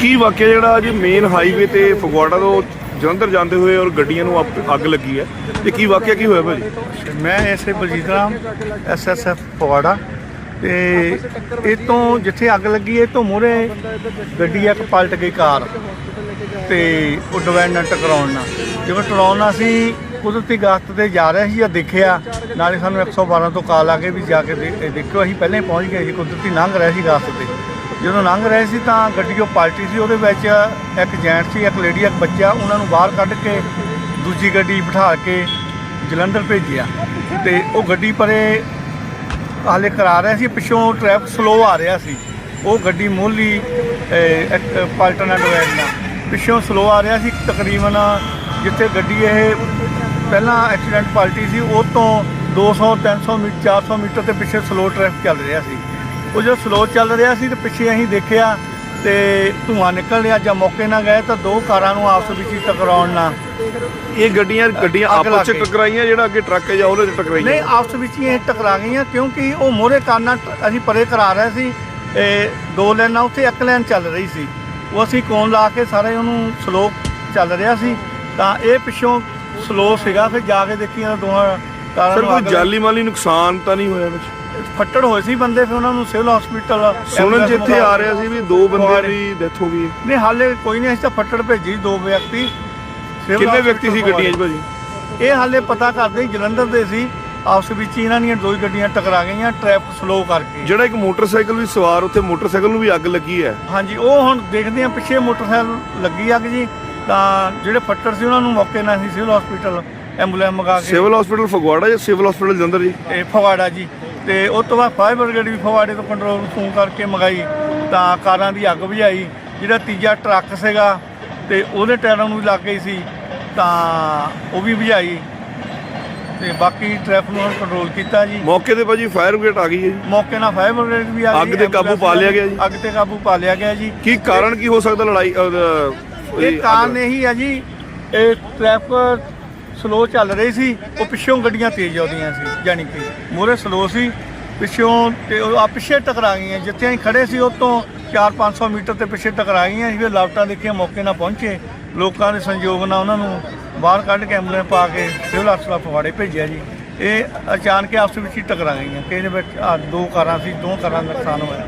ਕੀ ਵਾਕਿਆ ਜਿਹੜਾ ਅੱਜ ਮੇਨ ਹਾਈਵੇ ਤੇ ਫਗਵਾੜਾ ਤੋਂ ਜਲੰਧਰ ਜਾਂਦੇ ਹੋਏ ਔਰ ਗੱਡੀਆਂ ਨੂੰ ਅੱਗ- ਅੱਗ ਲੱਗੀ ਹੈ? ਤੇ ਕੀ ਵਾਕਿਆ ਕੀ ਹੋਇਆ ਭਾਜੀ? ਮੈਂ S A Baljeet Ram S S F ਪਵਾੜਾ ਤੇ ਇਹ ਤੋਂ ਜਿੱਥੇ ਅੱਗ ਲੱਗੀ ਇਹ ਤੋਂ ਮੂਹਰੇ ਗੱਡੀ ਇੱਕ ਪਲਟ ਗਈ ਕਾਰ ਤੇ ਉਹ ਡਿਵਾਈਡ ਨਾਲ ਟਕਰਾਉਣ ਨਾਲ। ਜਿਵੇਂ ਟਕਰਾਉਣ ਨਾਲ ਅਸੀਂ ਕੁਦਰਤੀ ਗਸਤ ਤੇ ਜਾ ਰਹੇ ਸੀ ਜਾਂ ਦੇਖਿਆ, ਨਾਲੇ ਸਾਨੂੰ 112 ਤੋਂ ਕਾਲ ਆ ਗਈ ਵੀ ਜਾ ਕੇ ਦੇ- ਇਹ ਦੇਖਿਓ, ਅਸੀਂ ਪਹਿਲਾਂ ਹੀ ਪਹੁੰਚ ਗਏ ਸੀ, ਕੁਦਰਤੀ ਲੰਘ ਰਿਹਾ ਸੀ ਗਸਤ ਤੇ। ਜਦੋਂ ਲੰਘ ਰਹੇ ਸੀ ਤਾਂ ਗੱਡੀ ਉਹ ਪਲਟੀ ਸੀ, ਉਹਦੇ ਵਿੱਚ ਇੱਕ ਜੈਂਟ ਸੀ, ਇੱਕ ਲੇਡੀ, ਇੱਕ ਬੱਚਾ, ਉਹਨਾਂ ਨੂੰ ਬਾਹਰ ਕੱਢ ਕੇ ਦੂਜੀ ਗੱਡੀ ਬਿਠਾ ਕੇ ਜਲੰਧਰ ਭੇਜਿਆ। ਤੇ ਉਹ ਗੱਡੀ ਪਰੇ ਹਾਲੇ ਕਰਾ ਰਿਹਾ ਸੀ, ਪਿੱਛੋਂ ਟ੍ਰੈਫਿਕ ਸਲੋ ਆ ਰਿਹਾ ਸੀ। ਉਹ ਗੱਡੀ ਮੋਹਲੀ ਪਲਟਨ ਐਂਡ ਨਾਲ ਪਿੱਛੋਂ ਸਲੋ ਆ ਰਿਹਾ ਸੀ, ਤਕਰੀਬਨ ਜਿੱਥੇ ਗੱਡੀ ਇਹ ਪਹਿਲਾਂ ਐਕਸੀਡੈਂਟ ਪਲਟੀ ਸੀ, ਉਹ ਤੋਂ 200 300 ਮੀਟਰ 400 ਮੀਟਰ ਤੇ ਪਿੱਛੇ ਸਲੋ ਟ੍ਰੈਫਿਕ ਚੱਲ ਰਿਹਾ ਸੀ। ਉਹ ਜਦੋਂ ਸਲੋ ਚੱਲ ਰਿਹਾ ਸੀ ਤੇ ਪਿੱਛੇ ਅਸੀਂ ਦੇਖਿਆ ਤੇ ਧੂੰਆਂ ਨਿਕਲ ਰਿਹਾ ਜਾਂ ਮੌਕੇ ਨਾਲ ਗਏ ਤਾਂ ਦੋ ਕਾਰਾਂ ਨੂੰ ਆਪਸ ਵਿੱਚ ਹੀ ਟਕਰਾਉਣ ਨਾਲ ਇਹ ਗੱਡੀਆਂ ਗੱਡੀਆਂ ਅੱਗ ਲਾ ਆਪਸ ਵਿੱਚ। ਟਕਰਾਈਆਂ ਜਿਹੜਾ ਅੱਗੇ ਟਰੱਕ ਜਾਂ ਉਹਦੇ ਚ ਨਹੀਂ ਟਕਰਾਈਆਂ ਆਪਸ ਵਿੱਚ ਹੀ ਇਹ ਟਕਰਾ ਗਈਆਂ ਕਿਉਂਕਿ ਉਹ ਮੋਰੇ ਕਾਨਾਂ ਅਸੀਂ ਪਰੇ ਕਰਾ ਰਹੇ ਸੀ ਇਹ ਦੋ ਲਾਈਨਾਂ ਉੱਥੇ ਇੱਕ ਲਾਈਨ ਚੱਲ ਰਹੀ ਸੀ ਉਹ ਅਸੀਂ ਕੋਨ ਲਾ ਕੇ ਸਾਰੇ ਉਹਨੂੰ ਸਲੋ ਚੱਲ ਰਿਹਾ ਸੀ ਤਾਂ ਇਹ ਪਿੱਛੋਂ ਸਲੋ ਸੀਗਾ ਫਿਰ ਜਾ ਕੇ ਦੇਖੀ ਇਹਨਾਂ ਦੋਹਾਂ ਕਾਰਾਂ ਸਰ ਨੂੰ ਕੋਈ ਅੱਗ ਜਾਲੀ ਮਾਲੀ ਨੁਕਸਾਨ ਤਾਂ ਨਹੀਂ ਹੋਇਆ ਵਿੱਚ। ਫੱਟੜ ਹੋਏ ਸੀ ਬੰਦੇ ਫਿਰ ਉਹਨਾਂ ਨੂੰ ਸਿਵਲ ਹਸਪੀਟਲ ਸੁਣਨ ਜਿੱਥੇ ਆ ਰਿਹਾ ਸੀ ਵੀ ਦੋ ਬੰਦਿਆਂ ਦੀ ਡੈਥ ਹੋ ਗਈ। ਨਹੀਂ ਹਾਲੇ ਕੋਈ ਨਹੀਂ ਅਸੀਂ ਤਾਂ ਫੱਟੜ ਭੇਜੀ ਦੋ ਵਿਅਕਤੀ। ਕਿੰਨੇ ਵਿਅਕਤੀ ਸੀ ਗੱਡੀਆਂ 'ਚ ਭਾਜੀ? ਇਹ ਹਾਲੇ ਪਤਾ ਕਰਦੇ ਜਲੰਧਰ ਦੇ ਸੀ। ਆਪਸ ਵਿੱਚ ਇਹਨਾਂ ਦੀਆਂ ਦੋ ਹੀ ਗੱਡੀਆਂ ਟਕਰਾ ਗਈਆਂ ਟ੍ਰੈਫਿਕ ਸਲੋ ਕਰਕੇ। ਜਿਹੜਾ ਇੱਕ ਮੋਟਰਸਾਈਕਲ ਵੀ ਸਵਾਰ ਉੱਥੇ ਮੋਟਰਸਾਈਕਲ ਨੂੰ ਵੀ ਅੱਗ ਲੱਗੀ ਹੈ। ਹਾਂਜੀ ਉਹ ਹੁਣ ਦੇਖਦੇ ਆ ਪਿੱਛੇ ਮੋਟਰਸਾਈਕਲ ਲੱਗੀ ਅੱਗ ਜੀ। ਤਾਂ ਜਿਹੜੇ ਫੱਟੜ ਸੀ ਉਹਨਾਂ ਨੂੰ ਮੌਕੇ ਨਾਲ ਸੀ ਸਿਵਲ ਹਸਪੀਟਲ ਐਂਬੂਲੈਂਸ ਮੰਗਾ ਕੇ ਸਿਵਲ ਹਸਪੀਟਲ ਫਗਵਾੜਾ ਜਾਂ ਸਿਵਲ ਹਸਪੀਟਲ ਜਲੰਧਰ ਜੀ? ਇਹ ਫਗਵਾੜਾ ਜੀ। ਤੇ ਉਸ ਤੋਂ ਬਾਅਦ ਫਾਇਰ ਬ੍ਰਿਗੇਡ ਵੀ ਫਗਵਾੜੇ ਤੋਂ ਕੰਟਰੋਲ ਨੂੰ ਫੋਨ ਕਰਕੇ ਮੰਗਾਈ ਤਾਂ ਕਾਰਾਂ ਦੀ ਅੱਗ ਬੁਝਾਈ ਜਿਹੜਾ ਤੀਜਾ ਟਰੱਕ ਸੀਗਾ ਤੇ ਉਹਦੇ ਟਾਇਰਾਂ ਨੂੰ ਲੱਗ ਗਈ ਸੀ ਤਾਂ ਉਹ ਵੀ ਬੁਝਾਈ ਤੇ ਬਾਕੀ ਟ੍ਰੈਫਿਕ ਨੂੰ ਕੰਟਰੋਲ ਕੀਤਾ ਜੀ। ਮੌਕੇ ਤੇ ਭਾਜੀ ਫਾਇਰ ਬ੍ਰਿਗੇਡ ਆ ਗਈ ਹੈ ਜੀ। ਮੌਕੇ ਨਾਲ ਫਾਇਰ ਬ੍ਰਿਗੇਡ ਵੀ ਆ ਗਈ ਅੱਗ ਤੇ ਕਾਬੂ ਪਾ ਲਿਆ ਗਿਆ ਜੀ? ਅੱਗ ਤੇ ਕਾਬੂ ਪਾ ਲਿਆ ਗਿਆ ਜੀ। ਕੀ ਕਾਰਨ ਕੀ ਹੋ ਸਕਦਾ ਲੜਾਈ ਇਹ ਕਾਰਨ ਇਹੀ ਆ ਜੀ ਇਹ ਟ੍ਰੈਫਿਕ ਸਲੋ ਚੱਲ ਰਹੀ ਸੀ, ਉਹ ਪਿੱਛੋਂ ਗੱਡੀਆਂ ਤੇਜ਼ ਆਉਂਦੀਆਂ ਸੀ ਯਾਨੀ ਕਿ ਮੂਹਰੇ ਸਲੋ ਸੀ, ਪਿੱਛੋਂ ਤੇ ਉਹ ਆ ਪਿੱਛੇ ਟਕਰਾ ਗਈਆਂ ਜਿੱਥੇ ਅਸੀਂ ਖੜੇ ਸੀ ਉਹ ਤੋਂ 4-500 ਮੀਟਰ ਤੇ ਪਿੱਛੇ ਟਕਰਾ ਗਈਆਂ ਸੀ, ਫਿਰ ਲਾਪਟਾਂ ਦੇਖੀਆਂ, ਮੌਕੇ ਨਾਲ ਪਹੁੰਚੇ, ਲੋਕਾਂ ਦੇ ਸੰਯੋਗ ਨਾਲ ਉਹਨਾਂ ਨੂੰ ਬਾਹਰ ਕੱਢ ਕੇ ਐਂਬੂਲੈਂਸ ਪਾ ਕੇ ਸਿਵਲ ਹਸਪਤਾਲ ਫਗਵਾੜੇ ਭੇਜਿਆ ਜੀ। ਇਹ ਅਚਾਨਕ ਆਪਸ ਵਿੱਚ ਹੀ ਟਕਰਾ ਗਈਆਂ ਕਿਸੇ ਦੇ ਵਿੱਚ ਦੋ ਕਾਰਾਂ ਸੀ, ਦੋ ਕਾਰਾਂ ਦਾ ਨੁਕਸਾਨ ਹੋਇਆ।